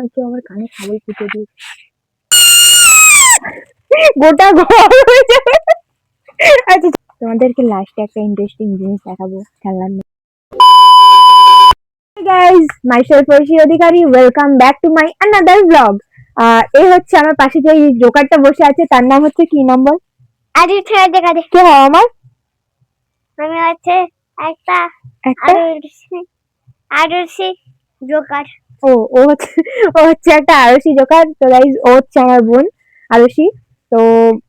না কেউ আমার কানে ছাগল পুঁতে দিয়ে গোটা ঘর হয়ে যাবে। আচ্ছা তোমাদেরকে লাস্টে একটা ইন্টারেস্টিং জিনিস দেখাবো খেলনার guys myself Aishi Adhikari welcome back to my another blog এই হচ্ছে আমার পাশে যে জোকারটা বসে আছে তার নাম হচ্ছে কি নম্বর? আরে ছেড়ে দেখা দে। কে হয় আমার? আমি হচ্ছে একটা একটা? আরুষি জোকার ও ও ও হচ্ছে একটা আরসি জোকার, তো গাইজ ও হচ্ছে আমার বোন আরসি তো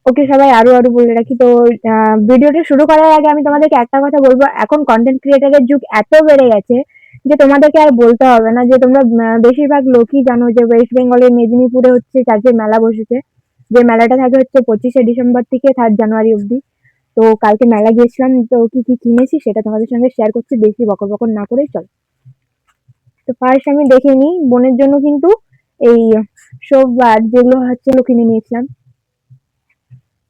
ওকে সবাই আরও আরও বলে রাখি। তো ভিডিওটা শুরু করার আগে আমি তোমাদেরকে একটা কথা বলব। এখন কন্টেন্ট ক্রিয়েটারের যুগ এত বেড়ে গেছে যে তোমাদেরকে আর বলতে হবে না যে তোমরা বেশিরভাগ লোকই জানো যে ওয়েস্ট বেঙ্গলের মেদিনীপুরে হচ্ছে চার্চের মেলা বসেছে। যে মেলাটা থাকে হচ্ছে পঁচিশে ডিসেম্বর থেকে থার্ড জানুয়ারি অবধি। তো কালকে মেলা গিয়েছিলাম, তো কি কি কিনেছি সেটা তোমাদের সঙ্গে শেয়ার করছি। বেশি বকর বকর না করেই চল। তো ফার্স্ট আমি দেখে নিই বোনের জন্য কিন্তু এই সব বার যেগুলো হচ্ছে ওগুলো কিনে নিয়েছিলাম।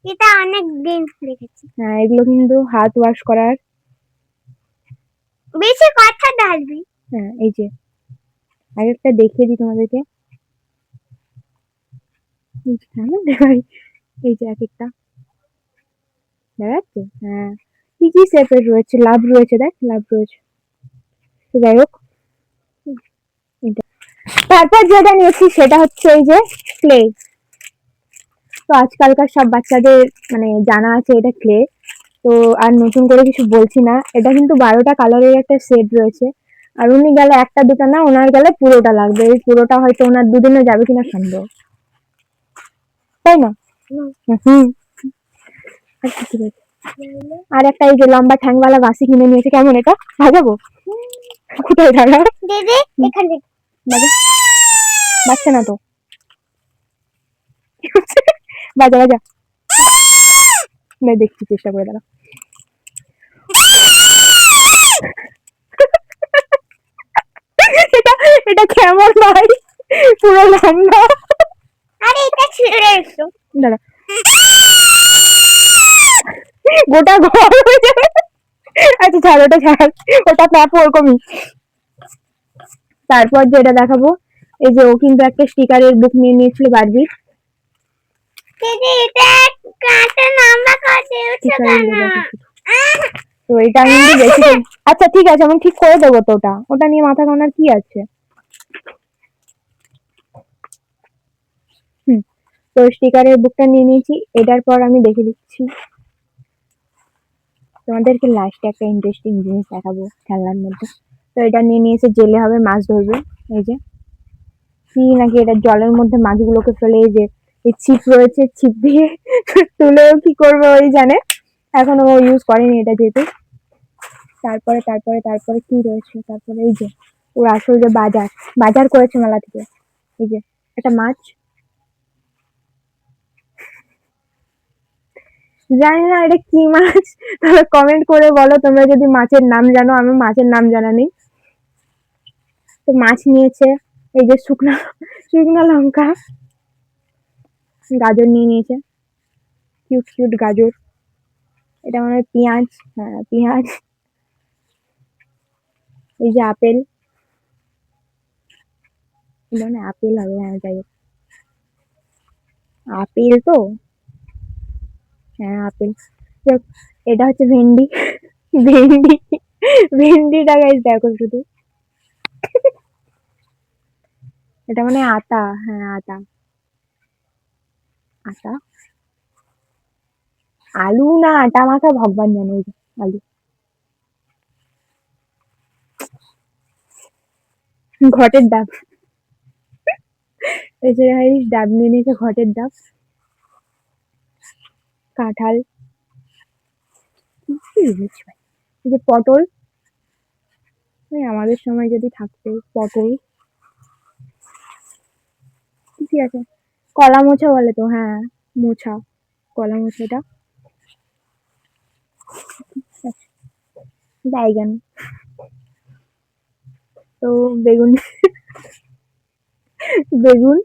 এটা অনেক দিন দেখেছি। হ্যাঁ এগুলো কিন্তু হাত ওয়াশ করার। বেশি কথা ঢালবি হ্যাঁ এই যে। আরেকটা দেখিয়ে দিই তোমাদেরকে। এই যে, এক একটা দেখা হ্যাঁ। কি কি শেপের রয়েছে? লাভ রয়েছে দেখ লাভ রয়েছে। যাই হোক তারপর যেটা নিয়েছি সেটা হচ্ছে এই যে ক্লে তো আজকালকার সব বাচ্চাদের মানে জানা আছে এটা ক্লে তো আর নতুন করে কিছু বলছি না। এটা কিন্তু বারোটা কালারের একটা সেট রয়েছে। আর উনি গেলে একটা দুটো না ওনার গেলে পুরোটা লাগবে। এই পুরোটা হয়তো ওনার দুদিনে যাবে কিনা সন্দেহ। তাই না? হুম। আচ্ছা আর একটা এই যে লম্বা ঠ্যাংওয়ালা বাসি কিনে নিয়েছে। কেমন এটা? সাজাবো কোথায় দাঁড়া দিদি এখানে বাচ্চা না তো। বাজা বাজা। না দেখছি চেষ্টা করে দাঁড়া। এটা এটা কেমন ভাই পুরো লম্বা। আরে এটা ছিঁড়ে এসো। দাঁড়া। গোটা ঘর হয়ে যাবে। আচ্ছা ছাড় ওটা ছাড়। ওটা প্যাপো ওরকমই তারপর যেটা দেখাবো এই যে ও কিন্তু একটা স্টিকারের বুক নিয়ে নিয়েছিল স্টিকারের তো এটা আমি বেশি আচ্ছা ঠিক আছে আমি ঠিক করে দেবো তো ওটা। ওটা নিয়ে মাথা ঘামানোর কি আছে? তো স্টিকারের বুকটা নিয়ে নিয়েছি। এটার পর আমি দেখে দিচ্ছি। তোমাদেরকে লাস্টে একটা ইন্টারেস্টিং জিনিস দেখাবো খেলনার মধ্যে। তো এটা নিয়ে নিয়েছে জেলে হবে মাছ ধরবে। এই যে। নাকি এটা জলের মধ্যে মাছগুলোকে ফেলে যে, এই ছিপ রয়েছে, ছিপ দিয়ে তুলেও কি করবে ওই জানে? এখনও ও ইউজ করেনি এটা যেহেতু। তারপরে তারপরে তারপরে কি রয়েছে? তারপরে এই যে, ওর আসল যে বাজার বাজার করেছে মেলা থেকে। এই যে, একটা মাছ। জানি না এটা কি মাছ, তাহলে কমেন্ট করে বলো, তোমরা যদি মাছের নাম জানো, আমি মাছের নাম জানা নেই। তো মাছ নিয়েছে। এই যে শুকনা শুকনা লঙ্কা গাজর নিয়ে নিয়েছে। কিউট কিউট গাজর। এটা মানে পেঁয়াজ হ্যাঁ পেঁয়াজ। এই যে আপেল। মানে আপেল হবে হ্যাঁ যাই হোক। আপেল তো? হ্যাঁ আপেল। যাই হোক, এটা হচ্ছে ভেন্ডি। ভেন্ডি ভেন্ডিটা গাইজ দেখো শুধু। এটা মানে আতা হ্যাঁ আতা। আটা আলু না, আটা মাখা ভগবান জানে আলু। ঘটের ডাব। যে ডাব নিয়ে নিয়েছে ঘটের ডাব। কাঁঠাল। যে পটল। আমাদের সময় যদি থাকতো, পটল। কি কি আছে। কলা মোছা বলে তো হ্যাঁ মোছা, কলা মোছাটা। বাইগান। তো বেগুন বেগুন।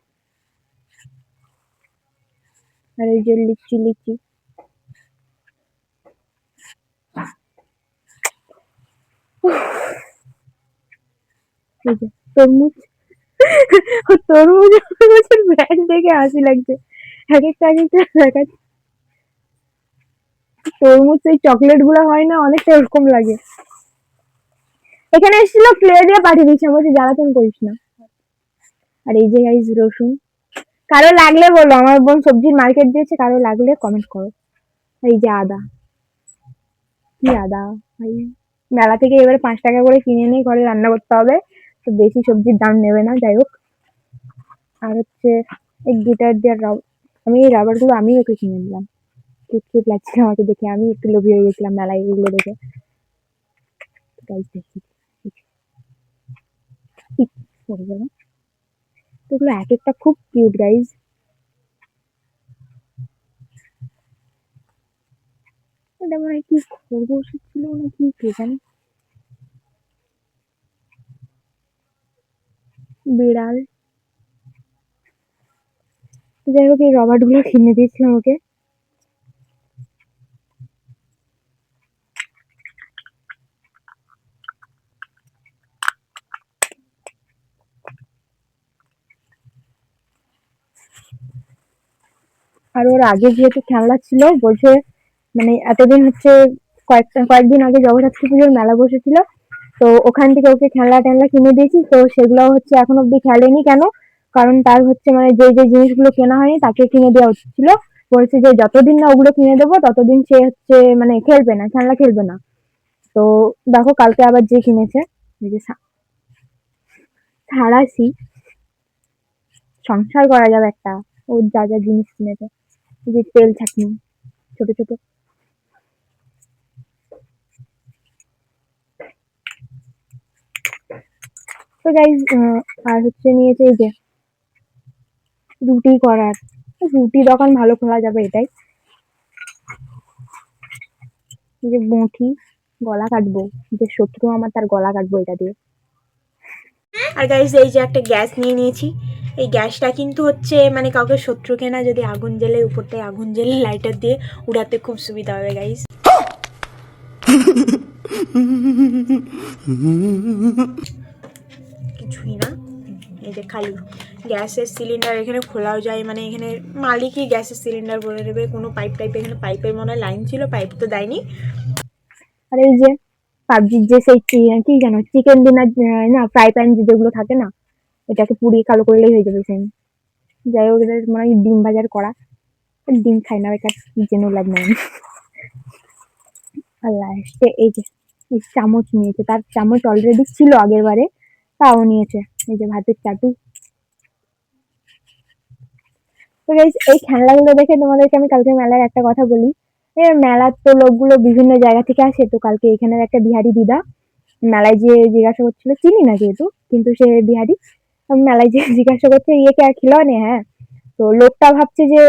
আর এই যে লিচি লিচি। তরমুজ। তরমুজ। তরমুজের ব্র্যান্ড দেখে হাসি লাগছে। এক একটা এক একটা দেখাচ্ছে তরমুজ সেই চকলেটগুলো হয় না, অনেকটা এরকম লাগে। এখানে এসেছিল প্লে দিয়ে পাঠিয়ে দিচ্ছে বলছি, জ্বালাতন করিস না। আর এই যে গাইজ রসুন। কারও লাগলে বলো, আমার বোন সবজির মার্কেট দিয়েছে, কারও লাগলে কমেন্ট করো। এই যে আদা। কি আদা? ভাই মেলা থেকে এবারে পাঁচ টাকা করে কিনে নিয়ে ঘরে রান্না করতে হবে, তো বেশি সবজির দাম নেবে না, যাই হোক। আর হচ্ছে এই গিটার দেওয়ার রাব আমি এই রাবারগুলো আমি ওকে কিনে দিলাম কিউট কিউট লাগছিল আমাকে দেখে, আমি একটু লোভী হয়ে গেছিলাম মেলায় এগুলো দেখে। দেখি। পড়ে তো এগুলো এক একটা খুব কিউট গাইজ এটা মনে হয় কি খরগোশ ছিল না কি কে জানে? বিড়াল। যাই হোক, এই রবার্টগুলো কিনে দিয়েছিলাম ওকে। আর ওর আগে যেহেতু খেলনা ছিল, বলছে মানে এতদিন হচ্ছে কয়েকটা কয়েকদিন আগে জগদ্ধাত্রী পুজোর মেলা বসেছিল, তো ওখান থেকে ওকে খেলনা টেলনা কিনে দিয়েছি, তো সেগুলো হচ্ছে এখন অব্দি খেলেনি কেন? কারণ তার হচ্ছে মানে যে যে জিনিসগুলো কেনা হয়নি তাকে কিনে দেওয়া উচিত ছিল। বলছে যে যতদিন না ওগুলো কিনে দেবো, ততদিন সে হচ্ছে মানে খেলবে না, খেলনা খেলবে না। তো দেখো কালকে আবার যে কিনেছে, এই যে সা- সাঁড়াশি সংসার করা যাবে একটা ওর যা যা জিনিস কিনেছে। যে তেল ছাকনি, ছোট ছোট। তো গাইজ আর হচ্ছে নিয়েছে এই যে রুটি করার। রুটি দোকান ভালো খোলা যাবে এটাই। যে বঁটি গলা কাটবো। যে শত্রু আমার, তার গলা কাটবো এটা দিয়ে। আর গাইজ এই যে একটা গ্যাস নিয়ে নিয়েছি। এই গ্যাসটা কিন্তু হচ্ছে মানে কাউকে শত্রুকে না যদি আগুন জ্বেলে, উপরটায় আগুন জ্বেলে লাইটার দিয়ে উড়াতে খুব সুবিধা হবে গাইজ কিছুই না। এই যে খালি। গ্যাসের সিলিন্ডার এখানে খোলাও যায়। মানে এখানে মালিকই গ্যাসের সিলিন্ডার বলে দেবে। কোনো পাইপ টাইপ এখানে পাইপের মনে হয় লাইন ছিল পাইপ তো দেয়নি। আর এই যে পাবজির যে সেই কি জানো চিকেন ডিনার না ফ্রাই প্যান যেগুলো থাকে না, এটাকে পুড়িয়ে কালো করলেই হয়ে যাবে সেম যাই হোক, এদের মানে ডিম বাজার করা ডিম খাই না, বেকার, জেনে লাভ নাই। আর লাস্টে এই যে চামচ নিয়েছে। তার চামচ অলরেডি ছিল আগের বারে, তাও নিয়েছে। এই যে ভাতের চাটু। তো guys, এই খেলনাগুলো দেখে তোমাদেরকে আমি কালকে মেলার একটা কথা বলি। মেলার তো লোকগুলো বিভিন্ন জায়গা থেকে আসে তো কালকে এখানের একটা বিহারি দিদা মেলায় যে জিজ্ঞাসা করছিল চিনি না যেহেতু কিন্তু সে বিহারি মেলায় যে জিজ্ঞাসা করছে ইয়ে কে খিলানে? হ্যাঁ। তো লোকটা ভাবছে যে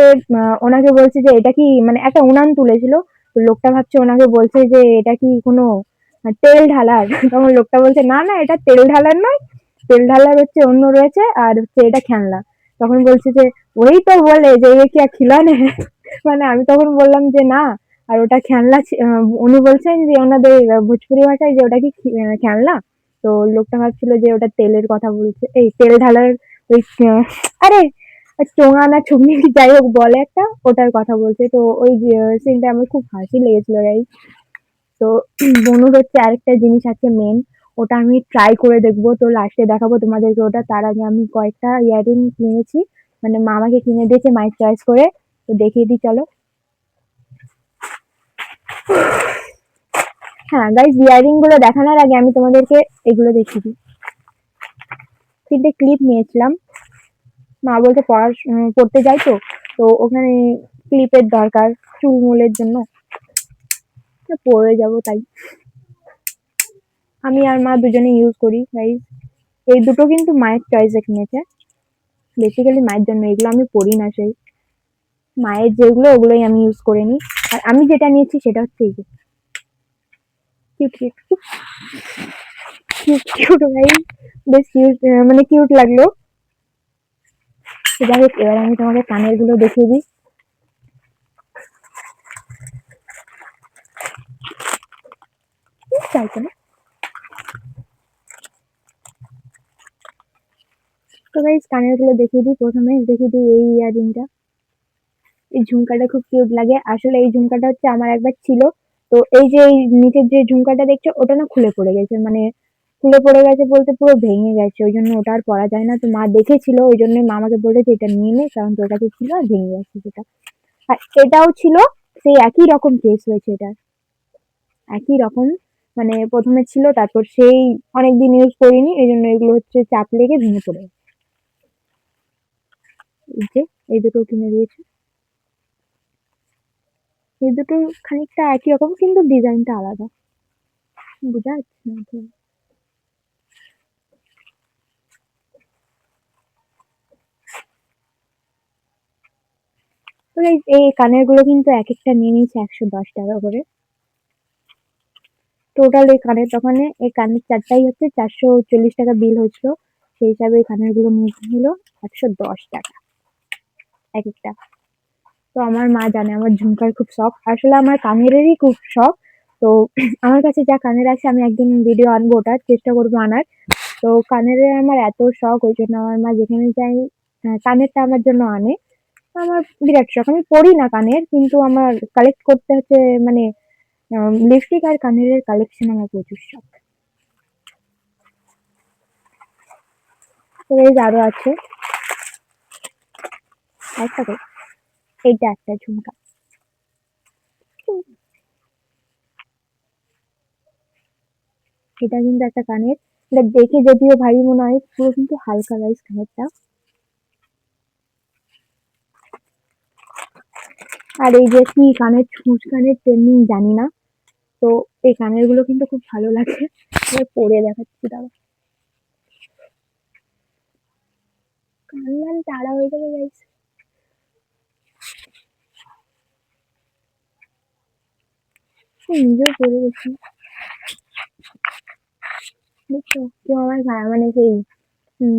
ওনাকে বলছে যে এটা কি মানে একটা উনান তুলেছিল? তো লোকটা ভাবছে ওনাকে বলছে যে এটা কি কোনো তেল ঢালার? তখন লোকটা বলছে না না এটা তেল ঢালার নয়। তেল ঢালার হচ্ছে অন্য রয়েছে আর হচ্ছে এটা খেলনা। তখন বলছে যে, ওই তো বলে যে, এ কি খিলানে? মানে আমি তখন বললাম যে, না, আর ওটা খেলনা উনি বলছেন যে, ওনাদের ভোজপুরি ভাষায় যে, ওটা কি খেলনা? তো লোকটা ভাবছিল যে, ওটা তেলের কথা বলছে, এই তেল ঢালার ওই আরে, চোঙা না ছুগনি যাই হোক বলে একটা, ওটার কথা বলছে। তো ওই সিনটা আমার খুব হাসি লেগেছিল গাই তো বনুর হচ্ছে আরেকটা জিনিস আছে মেন ওটা আমি ট্রাই করে দেখব। তো লাস্টে দেখাবো তোমাদেরকে ওটা। তার আগে আমি কয়েকটা ইয়ারিং কিনেছি। মানে মা আমাকে কিনে দিয়েছে মায়ের চয়েস করে। তো দেখিয়ে দিই, চলো। হ্যাঁ গাইজ ইয়ারিংগুলো দেখানোর আগে আমি তোমাদেরকে এগুলো দেখিয়ে দিই। তিনটে ক্লিপ নিয়েছিলাম। মা বলতে পড়ার পড়তে যাই তো। তো ওখানে ক্লিপের দরকার চুলমুলের জন্য। পড়ে যাব তাই। আমি আর মা দুজনে ইউজ করি গাইজ এই দুটো কিন্তু মায়ের চয়েসে কিনেছে। বেসিক্যালি মায়ের জন্য এগুলো আমি পড়ি না, সেই। মায়ের যেগুলো, ওগুলোই আমি ইউজ করে নিই। আর আমি যেটা নিয়েছি সেটা হচ্ছে এই যে। বেশ মানে কিউট লাগল। যাই হোক এবার আমি তোমাকে কানেরগুলো দেখিয়ে দিই। চাইছে না। তো গাইস কানেরগুলো দেখিয়ে দিই প্রথমে, দেখিয়ে দিই এই ইয়ারিংটা। এই ঝুমকাটা খুব কিউট লাগে। আসলে এই ঝুমকাটা হচ্ছে আমার একবার ছিল। তো এই যে এই নিচের যে ঝুমকাটা দেখছ, ওটা না খুলে পড়ে গেছে। মানে খুলে পড়ে গেছে বলতে পুরো ভেঙে গেছে। ওই জন্য ওটা আর পরা যায় না। তো মা দেখেছিল, ওই জন্য মা আমাকে বলেছে এটা নিয়ে নে, কারণ তোর কাছে ছিল আর ভেঙে গেছে সেটা। আর এটাও ছিল, সেই একই রকম কেস হয়েছে এটা একই রকম মানে প্রথমে ছিল, তারপর সেই অনেকদিন ইউজ করিনি, এই জন্য এগুলো হচ্ছে চাপ লেগে ভেঙে পড়ে গেছে। যে এই দুটো কিনে দিয়েছে। এই দুটো খানিকটা একই রকম, কিন্তু ডিজাইনটা আলাদা। বোঝা যাচ্ছে না তো। এই কানেরগুলো কিন্তু এক একটা নিয়ে নিয়েছে একশো দশ টাকা করে। টোটাল এই কানের দোকানে, এই কানের চারটাই হচ্ছে চারশো চল্লিশ টাকা বিল হয়েছিল। সেই হিসাবে এই কানেরগুলো নিয়েছিল একশো দশ টাকা। এক একটা। তো আমার মা জানে আমার ঝুমকার খুব শখ। আসলে আমার কানেরই খুব শখ। তো আমার কাছে যা কানের আছে আমি একদিন ভিডিও আনব ওটার, চেষ্টা করব আনার। তো কানের আমার এত শখ, ওই জন্য আমার মা যেখানে যাই কানেরটা আমার জন্য আনে। আমার বিরাট শখ। আমি পড়ি না কানের, কিন্তু আমার কালেক্ট করতে হচ্ছে মানে লিপস্টিক আর কানের কালেকশন আমার প্রচুর শখ। তো এই আরও আছে। তো এইটা একটা ঝুমকা। এটা কিন্তু একটা কানের। এটা দেখে যদিও ভারী মনে হয়, পুরো কিন্তু হালকা রাইস কানেরটা। আর এই যে কি কানের ছুঁচ কানের ট্রেন্ডিং জানি না। তো এই কানেরগুলো কিন্তু খুব ভালো লাগে। এবার পরে দেখাচ্ছি দাঁড়া কান তাড়া হয়ে যাবে গাইস নিজেও করে গেছি। দেখছ কেউ আমার মানে সেই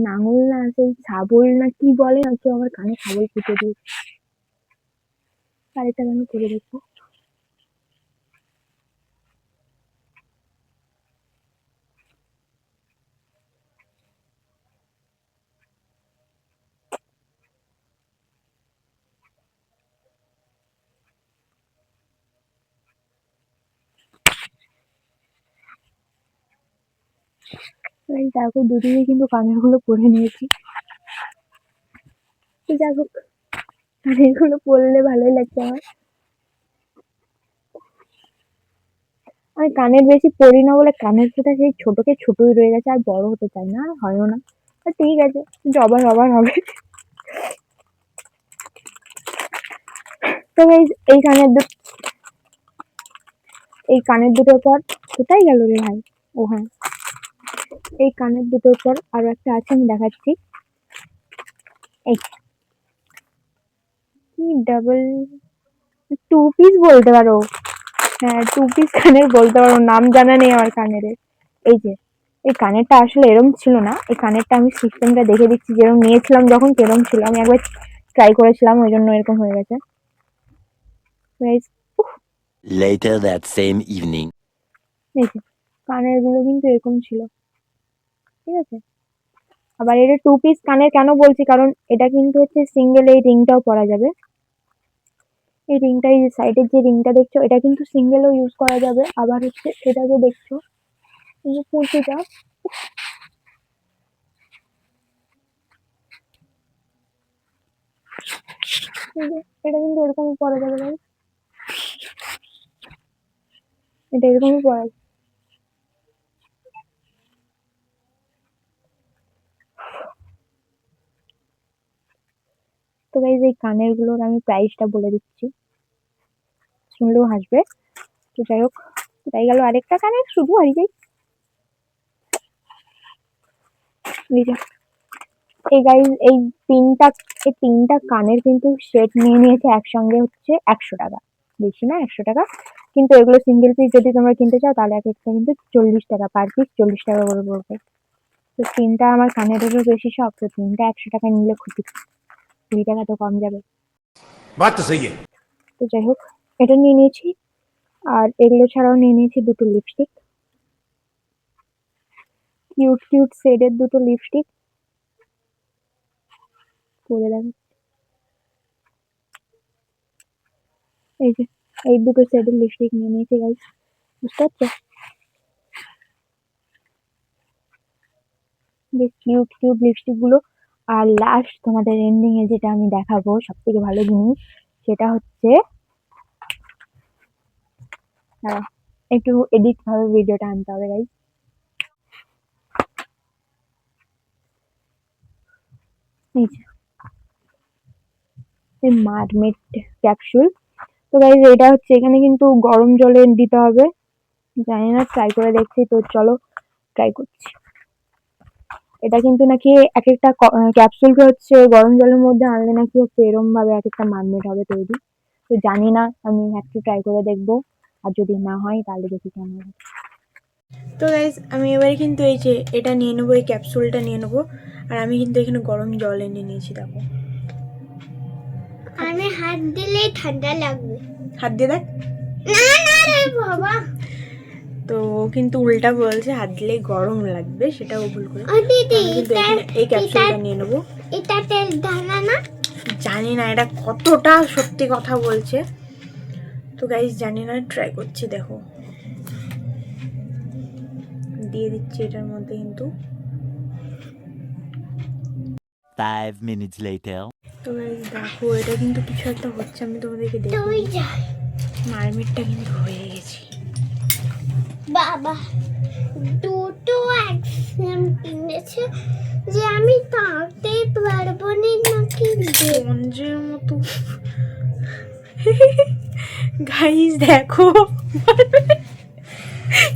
নাঙল না, সেই ছাবল না কি বলে না, কেউ আমার কানে ছাবল পুঁতে দিয়েছে। আরেকটা কেন করে দেখব দেখো দুদিকে কিন্তু কানেরগুলো পরে নিয়েছি। তো যাই হোক কানেরগুলো পরলে ভালোই লাগছে আমার। আমি কানের বেশি পরি না বলে কানের ফোঁটা সেই ছোটকে ছোটই রয়ে গেছে, আর বড় হতে চাই না, আর হয়ও না। ঠিক আছে, জবার হবার হবে। তো এই কানের দু, এই কানের দুটোর পর কোথায় গেল রে ভাই? ও হ্যাঁ। এই কানের দুটোর পর আরও একটা আছে আমি দেখাচ্ছি। এই। কি ডাবল টু পিস বলতে পারো? হ্যাঁ টু পিস কানের বলতে পারো নাম জানা নেই আমার কানের এই যে এই কানেরটা আসলে এরম ছিল না। এই কানেরটা আমি সিস্টেমটা দেখে দিচ্ছি যেরকম নিয়েছিলাম যখন সেরকম ছিল। আমি একবার ট্রাই করেছিলাম ওই জন্য এরকম হয়ে গেছে। Later that same evening. কানেরগুলো কিন্তু এরকম ছিল। ঠিক আছে? আবার এটা টু পিস কানের কেন বলছি? কারণ এটা কিন্তু হচ্ছে সিঙ্গেল এই রিংটাও পরা যাবে। এই রিংটা এই সাইডের যে রিংটা দেখছ, এটা কিন্তু সিঙ্গেলও ইউজ করা যাবে। আবার হচ্ছে এটা যে দেখছ যে কুর্তিটা। এটা কিন্তু এরকমই পরা যাবে। এটা এরকমই পরা গাইজ এই কানেরগুলোর আমি প্রাইসটা বলে দিচ্ছি। শুনলেও হাসবে। তো যাই হোক তাই গেল আরেকটা কানের, শুধু হারিয়ে যাই এই গাইজ এই তিনটা এই তিনটা কানের কিন্তু সেট নিয়ে নিয়েছে একসঙ্গে হচ্ছে একশো টাকা। বেশি না, একশো টাকা। কিন্তু এগুলো সিঙ্গেল পিস যদি তোমরা কিনতে চাও, তাহলে এক একটা কিন্তু চল্লিশ টাকা পার পিস চল্লিশ টাকা করে পড়বে। তো তিনটা আমার কানেরও বেশি শখ, তো তিনটা একশো টাকা নিলে ক্ষতি? কুড়ি টাকা তো কম যাবে। তো যাই হোক এটা নিয়ে নিয়েছি। আর এগুলো ছাড়াও নিয়ে নিয়েছি দুটো লিপস্টিক কিউট কিউট শেডের দুটো লিপস্টিক পরে দেখো। এই যে এই দুটো শেডের লিপস্টিক নিয়ে নিয়েছি গাইস বুঝতে পারছ? বেশ কিউট কিউট লিপস্টিকগুলো আর লাস্ট তোমাদের এন্ডিং এ যেটা আমি দেখাবো সব থেকে ভালো জিনিস, সেটা হচ্ছে একটু এডিট ভাবে ভিডিওটা আনতে হবে গাইস এই যে ক্যাপসুল তো গাইজ এটা হচ্ছে এখানে কিন্তু গরম জলে দিতে হবে। জানি না ট্রাই করে দেখছি, তো চলো ট্রাই করছি। এটা কিন্তু নাকি এক একটা ক্যাপসুলকে হচ্ছে গরম জলের মধ্যে আনলে নাকি হচ্ছে এরম ভাবে এক একটা মারমেট হবে তৈরি। তো জানি না আমি একটু ট্রাই করে দেখব। আর যদি না হয় তাহলে দেখি কেমন হয়। তো গাইজ আমি এবারে কিন্তু এই যে এটা নিয়ে নেব এই ক্যাপসুলটা নিয়ে নেব। আর আমি কিন্তু এখানে গরম জল এনে নিয়েছি দেখো। আমি হাত দিলেই ঠান্ডা লাগবে। হাত দিয়ে দেখ। না না রে বাবা। তো ও কিন্তু উল্টা বলছে হাত দিলে গরম লাগবে। সেটাও ভুল করে। ও এটা এখানে এই ক্যাপসুলটা নিয়ে নেব। এটা তেল দানা না? জানি না এটা কতটা সত্যি কথা বলছে। তো গাইজ জানি না ট্রাই করছি দেখো। দিয়ে দিচ্ছি এটার মধ্যে কিন্তু। Five minutes later. তো গাইজ দেখো এটা কিন্তু কিছু একটা হচ্ছে আমি তোমাদেরকে দেখো মারমিটটা কিন্তু হয়ে বাবা, দুটো একসাম কিনেছে যে আমি তাতে পারব না নাকি? স্পঞ্জের মতো। গাইজ দেখো।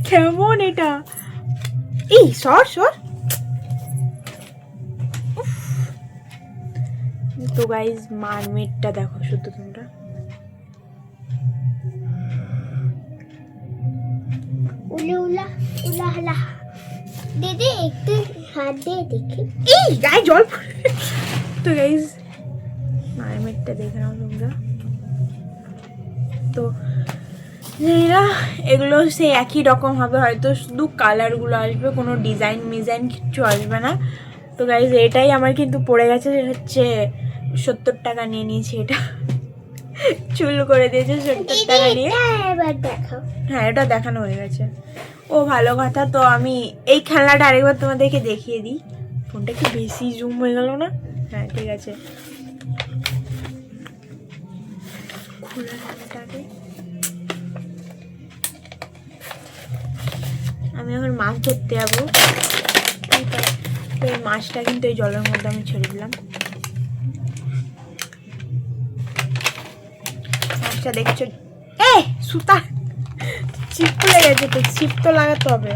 কেমন এটা? এই, সর সর। তো গাইজ মারমেটটা দেখো শুধু তোমরা। উলা উলা উলা হলা দিদি, একটু হাত দিয়ে দেখি। এই, গায়ে জল। তো গাইজ মারমেটটা দেখে নাও তোমরা। তো জানি এগুলো সেই একই রকম হবে, হয়তো শুধু কালারগুলো আসবে, কোনো ডিজাইন মিজাইন কিচ্ছু আসবে না। তো গাইজ এটাই আমার কিন্তু পড়ে গেছে, হচ্ছে সত্তর টাকা নিয়ে নিয়েছি এটা। চুল করে দিয়েছে সত্তর টাকা নিয়ে। হ্যাঁ এটা দেখানো হয়ে গেছে। ও ভালো কথা। তো আমি এই খেলনাটা আরেকবার তোমাদেরকে দেখিয়ে দিই। ফোনটা কি বেশি জুম হয়ে গেল না? হ্যাঁ ঠিক আছে। খোলা খেলনাটাকে আমি এখন মাছ ধরতে যাব। ঠিক আছে তো এই মাছটা কিন্তু এই জলের মধ্যে আমি ছেড়ে দিলাম। দেখছ? এ সুতা। চিপ লেগেছে গেছে তো চিপ তো লাগাতে হবে।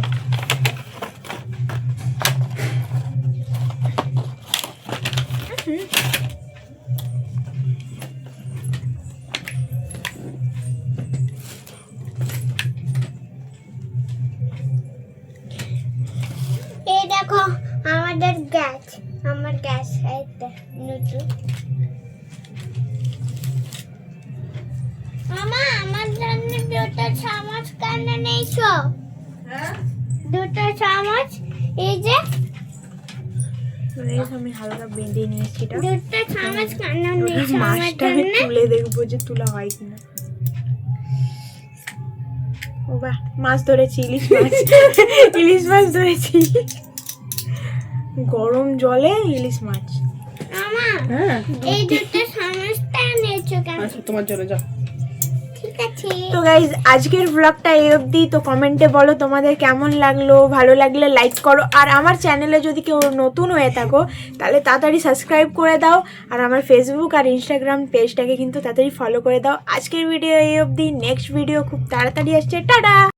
যে তুলা হয় কিনা? ও বাহ মাছ ধরেছি ইলিশ মাছ। ইলিশ মাছ ধরেছি। গরম জলে ইলিশ মাছ। মামা হ্যাঁ। এই দুটো সমস্যা কেন আচ্ছা তোমার জন্য যাও। তো গাইজ আজকের ব্লগটা এই অবধি। তো কমেন্টে বলো তোমাদের কেমন লাগল? ভালো লাগলে লাইক করো। আর আমার চ্যানেলে যদি কেউ নতুন হয়ে থাকো, তাহলে তাড়াতাড়ি সাবস্ক্রাইব করে দাও। আর আমার ফেসবুক আর ইনস্টাগ্রাম পেজটাকে কিন্তু তাড়াতাড়ি ফলো করে দাও। আজকের ভিডিও এই অবধি। নেক্সট ভিডিও খুব তাড়াতাড়ি আসছে। টাটা